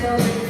till we